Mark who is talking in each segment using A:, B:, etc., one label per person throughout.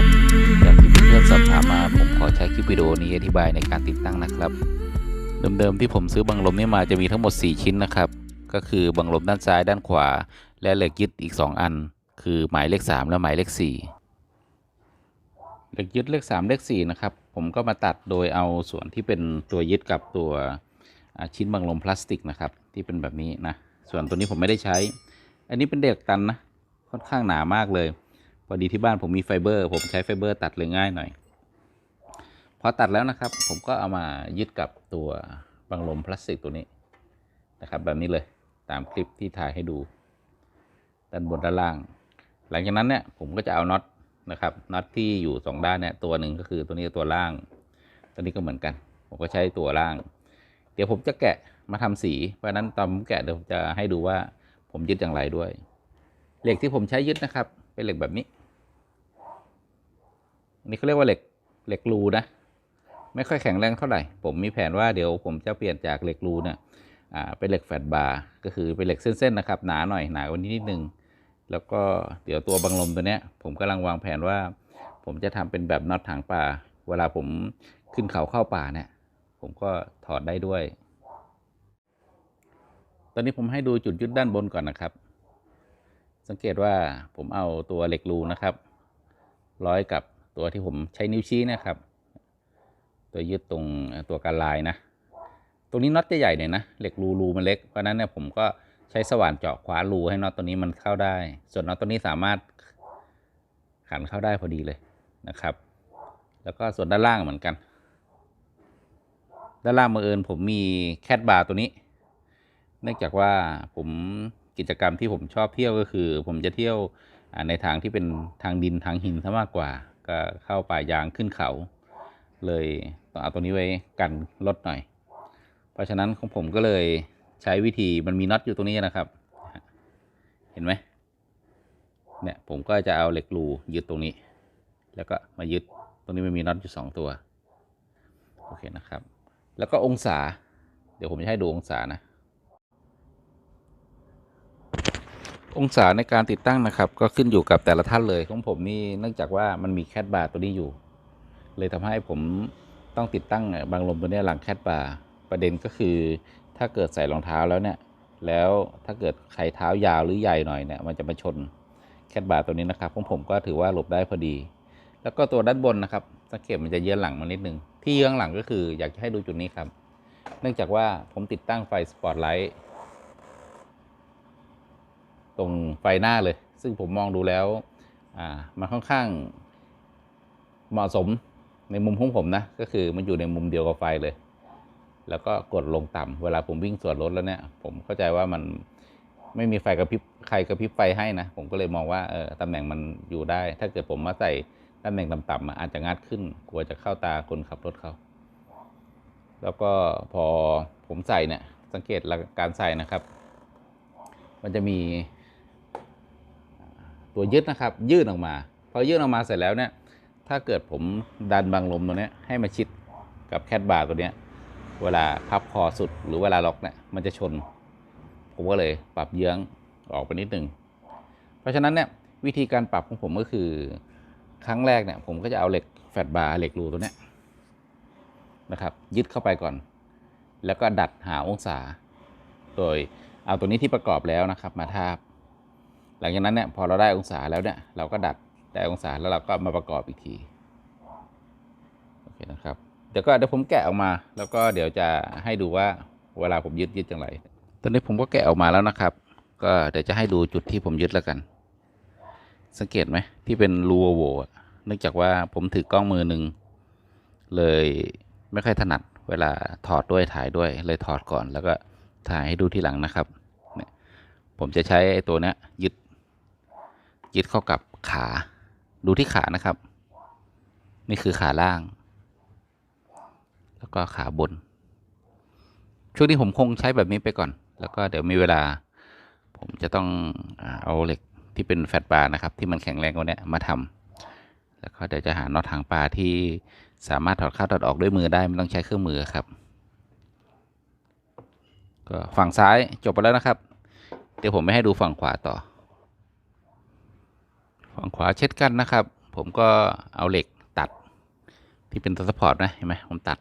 A: ครับจากที่เพื่อนสอบถามมาผมขอใช้คลิปวิดีโอนี้อธิบายในการติดตั้งนะครับ เดิมๆที่ผมซื้อบังลมนี่มาจะมีทั้งหมด 4 ชิ้นนะครับ ก็คือบังลมด้านซ้ายด้านขวา และเหล็กยึดอีก 2 อัน คือหมายเลข 3 และหมายเลข 4 เหล็กยึดเลข 3 เลข 4 นะครับ ผมก็มาตัดโดยเอาส่วนที่เป็นตัวยึดกับตัวชิ้นบังลมพลาสติกนะครับที่เป็นแบบนี้นะส่วนตัวนี้ผมไม่ได้ใช้ อันนี้เป็นเด็กตันนะค่อนข้างหนามากเลย พอดีที่บ้านผมมีไฟเบอร์ ผมใช้ไฟเบอร์ตัดเลยง่ายหน่อย พอตัดแล้วนะครับ ผมก็เอามายึดกับตัวบังลมพลาสติกตัวนี้นะครับ แบบนี้เลยตามคลิปที่ถ่ายให้ดูด้านบนด้านล่าง หลังจากนั้นเนี่ยผมก็จะเอาน็อตนะครับน็อตที่อยู่สองด้านเนี่ยตัวหนึ่งก็คือตัวนี้ตัวล่าง ตัวนี้ก็เหมือนกัน ผมก็ใช้ตัวล่าง เดี๋ยวผมจะแกะมาทำสี เพราะฉะนั้นตอนผมแกะเดี๋ยวผมจะให้ดูว่าผมยึดอย่างไรด้วย เหล็กที่ผมใช้ยึดนะครับ เป็นเหล็กแบบนี้ นนี้เขาเรียกว่าเหล็กเหล็กรูนะไม่ค่อยแข็งแรงเท่าไหร่ ผมมีแผนว่าเดี๋ยวผมจะเปลี่ยนจากเหล็กรูเนี่ยอ่าเป็นเหล็กแฟลตบาร์ก็คือเป็นเหล็กเส้นๆนะครับหนาหน่อยหนากว่านี้นิดนึงแล้วก็เดี๋ยวตัวบังลมตัวเนี้ยผมกำลังวางแผนว่า ผมจะทำเป็นแบบน็อตถางป่า เวลาผมขึ้นเขาเข้าป่าเนี่ยผมก็ถอดได้ด้วย ตอนนี้ผมให้ดูจุดยึดด้านบนก่อนนะครับ สังเกตว่าผมเอาตัวเหล็กรูนะครับ ร้อยกับ ตัวที่ผมใช้นิ้วชี้นะครับ ตัวยึดตรงตัวการลายนะ ตรงนี้น็อตจะใหญ่หน่อยนะเหล็กรูรูมันเล็กเพราะนั้นเนี่ยผมก็ใช้สว่านเจาะคว้ารูให้น็อตตัวนี้มันเข้าได้ ส่วนน็อตตัวนี้สามารถขันเข้าได้พอดีเลยนะครับ แล้วก็ส่วนด้านล่างเหมือนกัน ด้านล่างบังเอิญผมมีแคทบาร์ตัวนี้ เนื่องจากว่าผมกิจกรรมที่ผมชอบเที่ยวก็คือ ผมจะเที่ยวในทางที่เป็นทางดินทางหินซะมากกว่า ก็เข้าป่ายางขึ้นเขา เลยต้องเอาตัวนี้ไว้กันรถหน่อย เพราะฉะนั้นของผมก็เลยใช้วิธีมันมีน็อตอยู่ตรงนี้นะครับ เห็นไหมเนี่ยผมก็จะเอาเหล็กรูยึดตรงนี้ แล้วก็มายึดตรงนี้มันมีน็อตอยู่สองตัวโอเคนะครับ แล้วก็องศา เดี๋ยวผมจะให้ดูองศานะ องศาในการติดตั้งนะครับ ก็ขึ้นอยู่กับแต่ละท่านเลยของผมนี่เนื่องจากว่ามันมีแคทบาร์ตัวนี้อยู่ เลยทำให้ผมต้องติดตั้งบางลมตัวเนี้ยหลังแคทบาร์ประเด็นก็คือถ้าเกิดใส่รองเท้าแล้วเนี่ย แล้วถ้าเกิดใครเท้ายาวหรือใหญ่หน่อยเนี่ยมันจะมาชนแคทบาร์ตัวนี้นะครับของผมก็ถือว่าหลบได้พอดี แล้วก็ตัวด้านบนนะครับสังเกตมันจะเยื้องหลังมานิดนึงที่เยื้องหลังก็คืออยากจะให้ดูจุดนี้ครับ เนื่องจากว่าผมติดตั้งไฟสปอตไลท์ ตรงไฟหน้าเลย ซึ่งผมมองดูแล้วอ่ามันค่อนข้างเหมาะสมในมุมของผมนะ ก็คือมันอยู่ในมุมเดียวกับไฟเลย แล้วก็กดลงต่ำเวลาผมวิ่งสวนรถแล้วเนี่ย ผมเข้าใจว่ามันไม่มีไฟกระพริบใครกระพริบไฟให้นะ ผมก็เลยมองว่าเออตำแหน่งมันอยู่ได้ ถ้าเกิดผมมาใส่ตำแหน่งต่ำๆอะอาจจะงัดขึ้น กลัวจะเข้าตาคนขับรถเขาแล้วก็พอผมใส่เนี่ยสังเกตการใส่นะครับ มันจะมี ตัวยึดนะครับยืดออกมา พอยืดออกมาเสร็จแล้วเนี่ยถ้าเกิดผมดันบังลมตัวเนี้ยให้มาชิดกับแคทบาร์ตัวเนี้ยเวลาพับคอสุดหรือเวลาล็อกเนี่ยมันจะชน ผมก็เลยปรับเยื้องออกไปนิดหนึ่งเพราะฉะนั้นเนี่ยวิธีการปรับของผมก็คือ ครั้งแรกเนี่ยผมก็จะเอาเหล็กแฟตบาร์เหล็กรูตัวเนี้ยนะครับยึดเข้าไปก่อน แล้วก็ดัดหาองศา โดยเอาตัวนี้ที่ประกอบแล้วนะครับมาทาบ หลังจากนั้นเนี่ยพอเราได้องศาแล้วเนี่ยเราก็ดัดได้องศาแล้วเราก็มาประกอบอีกทีโอเคนะครับเดี๋ยวก็เดี๋ยวผมแกะออกมา แล้วก็เดี๋ยวจะให้ดูว่าเวลาผมยึดยึดอย่างไร ตอนนี้ผมก็แกะออกมาแล้วนะครับ ก็เดี๋ยวจะให้ดูจุดที่ผมยึดแล้วกัน สังเกตไหมที่เป็นรูโวโวเนื่องจากว่าผมถือกล้องมือหนึ่งเลยไม่ค่อยถนัดเวลาถอดด้วยถ่ายด้วยเลยถอดก่อน แล้วก็ถ่ายให้ดูทีหลังนะครับ ผมจะใช้ไอ้ตัวเนี้ยยึด ยึดเข้ากับขา ดูที่ขานะครับ นี่คือขาล่าง แล้วก็ขาบน ช่วงนี้ผมคงใช้แบบนี้ไปก่อน แล้วก็เดี๋ยวมีเวลา ผมจะต้องเอาเหล็กที่เป็นแฟตบาร์นะครับ ที่มันแข็งแรงกว่านี้มาทำแล้วก็เดี๋ยวจะหาน็อตทางปลาที่สามารถถอดเข้าถอดออกด้วยมือได้ไม่ต้องใช้เครื่องมือครับ ก็ฝั่งซ้ายจบไปแล้วนะครับ เดี๋ยวผมไม่ให้ดูฝั่งขวาต่อ ฝั่งขวาเช็ดกันนะครับ ผมก็เอาเหล็กตัดที่เป็นตัวสปอร์ตนะเห็นไหมผมตัด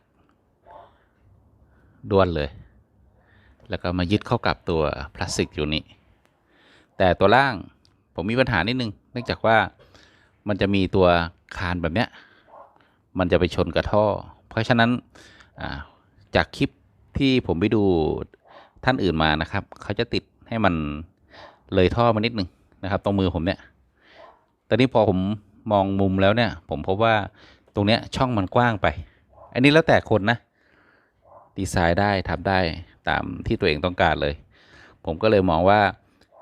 A: ด้วนเลย แล้วก็มายึดเข้ากับตัวพลาสติกอยู่นี้ แต่ตัวล่างผมมีปัญหานิดนึง เนื่องจากว่ามันจะมีตัวคานแบบเนี้ย มันจะไปชนกับท่อ เพราะฉะนั้นจากคลิปที่ผมไปดูท่านอื่นมานะครับ เขาจะติดให้มันเลยท่อมานิดนึงนะครับ ตรงมือผมเนี่ย ตอนนี้พอผมมองมุมแล้วเนี่ย ผมพบว่าตรงเนี้ยช่องมันกว้างไป อันนี้แล้วแต่คนนะ ดีไซน์ได้ทำได้ตามที่ตัวเองต้องการเลย ผมก็เลยมองว่า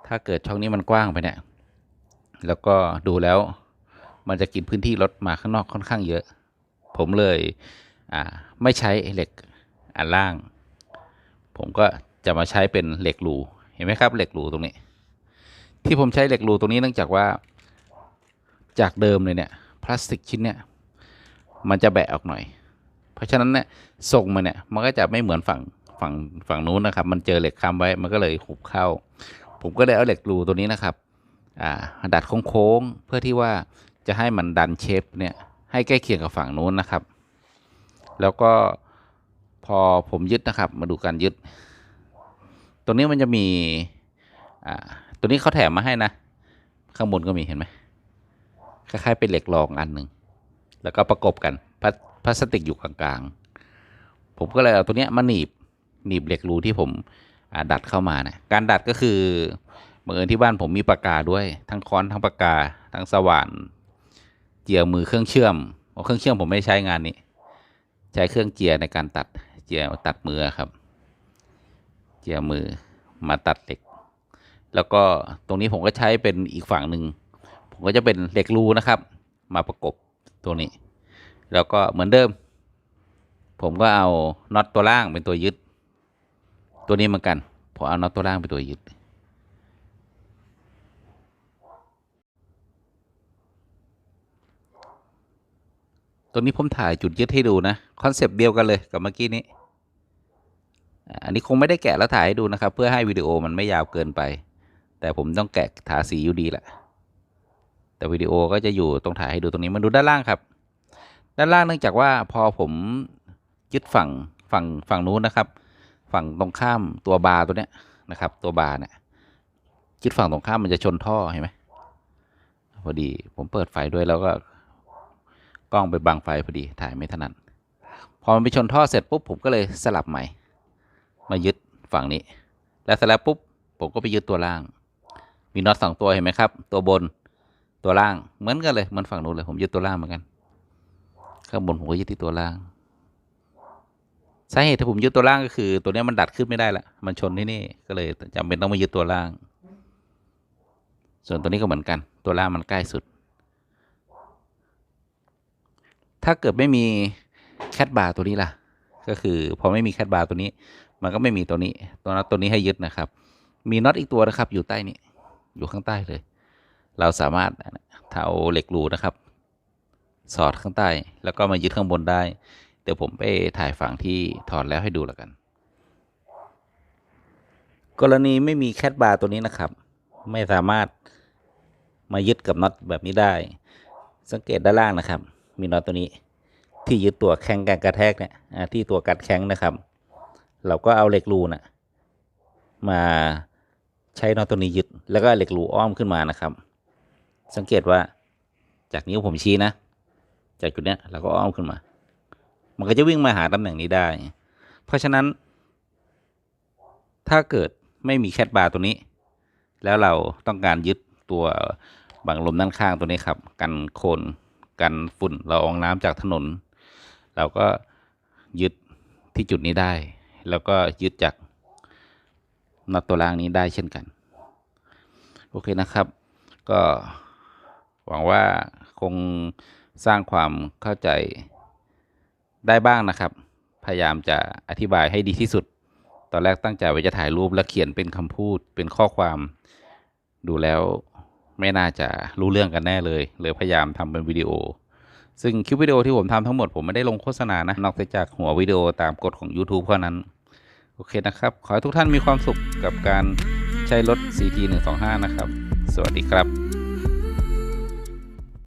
A: ถ้าเกิดช่องนี้มันกว้างไปเนี่ย แล้วก็ดูแล้วมันจะกินพื้นที่รถมาข้างนอกค่อนข้างเยอะ ผมเลยอ่าไม่ใช้เหล็กอันล่าง ผมก็จะมาใช้เป็นเหล็กรูเห็นไหมครับเหล็กรูตรงนี้ ที่ผมใช้เหล็กรูตรงนี้เนื่องจากว่า จากเดิมเลยเนี่ยพลาสติกชิ้นเนี่ยมันจะแบะออกหน่อย เพราะฉะนั้นเนี่ยทรงมันเนี่ยมันก็จะไม่เหมือนฝั่งฝั่งฝั่งนู้นนะครับ มันเจอเหล็กค้ำไว้มันก็เลยหุบเข้า ผมก็เลยเอาเหล็กรูตัวนี้นะครับอ่าดัดโค้งๆเพื่อที่ว่าจะให้มันดันเชฟเนี่ยให้ใกล้เคียงกับฝั่งนู้นนะครับ แล้วก็พอผมยึดนะครับ มาดูการยึด ตรงนี้มันจะมีอ่าตัวนี้เขาแถมมาให้นะ ข้างบนก็มีเห็นไหม คล้ายๆเป็นเหล็กรองอันหนึ่งแล้วก็ประกบกันพลาพลาสติกอยู่กลางๆ ผมก็เลยเอาตัวเนี้ยมาหนีบหนีบเหล็กรูที่ผมดัดเข้ามานะการดัดก็คือบังเอิญที่บ้านผมมีปากกาด้วย ทั้งค้อนทั้งปากกาทั้งสว่านเจียมือเครื่องเชื่อมเอาเครื่องเชื่อมผมไม่ใช้งานนี้ ใช้เครื่องเจียในการตัดเจียตัดมือครับ เจียมือมาตัดเหล็ก แล้วก็ตรงนี้ผมก็ใช้เป็นอีกฝั่งหนึ่ง ผมก็จะเป็นเหล็กรูนะครับ มาประกบตัวนี้ แล้วก็เหมือนเดิม ผมก็เอาน็อตตัวล่างเป็นตัวยึด ตัวนี้เหมือนกันผมเอาน็อตตัวล่างเป็นตัวยึดตัวนี้ผมถ่ายจุดยึดให้ดูนะคอนเซปต์เดียวกันเลยกับเมื่อกี้นี้ อันนี้คงไม่ได้แกะแล้วถ่ายให้ดูนะครับ เพื่อให้วิดีโอมันไม่ยาวเกินไป แต่ผมต้องแกะทาสีอยู่ดีแหละ แต่วิดีโอก็จะอยู่ตรงถ่ายให้ดูตรงนี้มาดูด้านล่างครับ ด้านล่างเนื่องจากว่าพอผมยึดฝั่งฝั่งฝั่งนู้นนะครับ ฝั่งตรงข้ามตัวบาร์ตัวเนี้ยนะครับ ตัวบาร์เนี่ยยึดฝั่งตรงข้ามมันจะชนท่อเห็นไหมพอดีผมเปิดไฟด้วยแล้วก็กล้องไปบังไฟพอดีถ่ายไม่ถนัดพอมันไปชนท่อเสร็จปุ๊บผมก็เลยสลับใหม่ มายึดฝั่งนี้ แล้วเสร็จแล้วปุ๊บผมก็ไปยึดตัวล่าง มีน็อตสองตัวเห็นไหมครับ ตัวบน ตัวล่างเหมือนกันเลยเหมือนฝั่งนู้นเลย ผมยึดตัวล่างเหมือนกัน ข้างบนผมก็ยึดที่ตัวล่างสาเหตุที่ผมยึดตัวล่างก็คือ ตัวนี้มันดัดขึ้นไม่ได้ละมันชนที่นี่ก็เลยจำเป็นต้องมายึดตัวล่าง ส่วนตัวนี้ก็เหมือนกัน ตัวล่างมันใกล้สุด ถ้าเกิดไม่มีแคดบาร์ตัวนี้ล่ะ ก็คือพอไม่มีแคดบาร์ตัวนี้ มันก็ไม่มีตัวนี้ ตัวน็อตตัวนี้ให้ยึดนะครับ มีน็อตอีกตัวนะครับ อยู่ใต้นี้อยู่ข้างใต้เลย เราสามารถเอาเหล็กรูนะครับ สอดข้างใต้ แล้วก็มายึดข้างบนได้ เดี๋ยวผมไปถ่ายฝั่งที่ถอดแล้วให้ดูแล้วกัน กรณีไม่มีแคดบาร์ตัวนี้นะครับ ไม่สามารถมายึดกับน็อตแบบนี้ได้ สังเกตด้านล่างนะครับ มีน็อตตัวนี้ที่ยึดตัวแข้งการกระแทกเนี่ยที่ตัวกัดแข้งนะครับ เราก็เอาเหล็กรูน่ะมาใช้น็อตตัวนี้ยึดแล้วก็เหล็กรูอ้อมขึ้นมานะครับ สังเกตว่าจากนิ้วผมชี้นะ จากจุดเนี้ยเราก็อ้อมขึ้นมา มันก็จะวิ่งมาหาตำแหน่งนี้ได้ เพราะฉะนั้น ถ้าเกิดไม่มีแคดบาร์ตัวนี้ แล้วเราต้องการยึดตัวบังลมด้านข้างตัวนี้ครับ กันโคลนกันฝุ่นละอองน้ำจากถนน เราก็ยึดที่จุดนี้ได้ แล้วก็ยึดจากน็อตตัวล่างนี้ได้เช่นกัน โอเคนะครับ ก็ หวังว่าคงสร้างความเข้าใจได้บ้างนะครับ พยายามจะอธิบายให้ดีที่สุด ตอนแรกตั้งใจว่าจะถ่ายรูปแล้วเขียนเป็นคำพูดเป็นข้อความดูแล้วไม่น่าจะรู้เรื่องกันแน่เลยเลยพยายามทำเป็นวิดีโอ ซึ่งคลิปวิดีโอที่ผมทำทั้งหมดผมไม่ได้ลงโฆษณานะ นอกจากหัววิดีโอตามกฎของ YouTube เท่านั้น โอเคนะครับ ขอให้ทุกท่านมีความสุขกับการใช้รถ CT 125 นะครับ สวัสดีครับ